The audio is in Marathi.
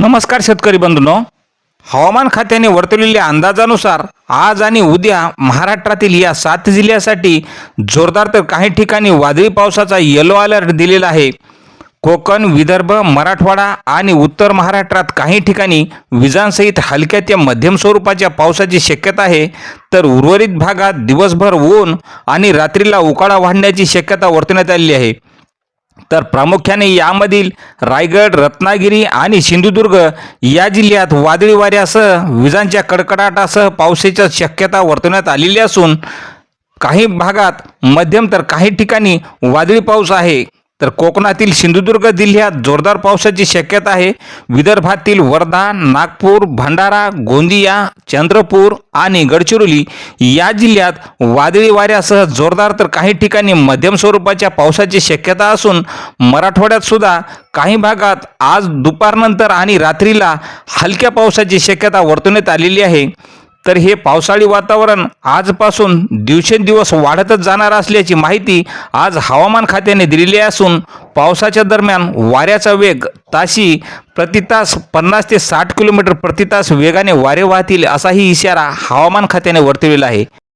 नमस्कार शेतकरी बंधूंनो. हवामान खात्याने वर्तवलेल्या अंदाजानुसार आज आणि उद्या महाराष्ट्रातील या सात जिल्ह्यासाठी जोरदार तर काही ठिकाणी वादळी पावसाचा येलो अलर्ट दिलेला आहे. कोकण विदर्भ मराठवाडा आणि उत्तर महाराष्ट्रात काही ठिकाणी विजांसहित हलक्या ते मध्यम स्वरूपाच्या पावसाची शक्यता आहे. तर उर्वरित भागात दिवसभर ऊन आणि रात्रीला उकाडा वाढण्याची शक्यता वर्तवण्यात आलेली आहे. तर प्रामुख्याने यामधील रायगड रत्नागिरी आणि सिंधुदुर्ग या जिल्ह्यात वादळी वाऱ्यासह विजांच्या कडकडाटासह पावसाची शक्यता वर्तवण्यात आलेली असून काही भागात मध्यम तर काही ठिकाणी वादळी पाऊस आहे. तर कोकणातील सिंधुदुर्ग जिल्ह्यात जोरदार पावसाची शक्यता आहे. विदर्भातील वर्धा नागपूर भंडारा गोंदिया चंद्रपूर आणि गडचिरोली या जिल्ह्यात वादळी वाऱ्यासह जोरदार तर काही ठिकाणी मध्यम स्वरूपाच्या पावसाची शक्यता असून मराठवाड्यात सुद्धा काही भागात आज दुपारनंतर आणि रात्रीला हलक्या पावसाची शक्यता वर्तवण्यात आलेली आहे. तर हे पावसाळी वातावरण आजपासून दिवसेंदिवस वाढतच जाणार असल्याची माहिती आज हवामान खात्याने दिलेली असून पावसाच्या दरम्यान वाऱ्याचा वेग ताशी प्रतितास पन्नास ते साठ किलोमीटर प्रतितास वेगाने वारे वाहतील असाही इशारा हवामान खात्याने वर्तवलेला आहे.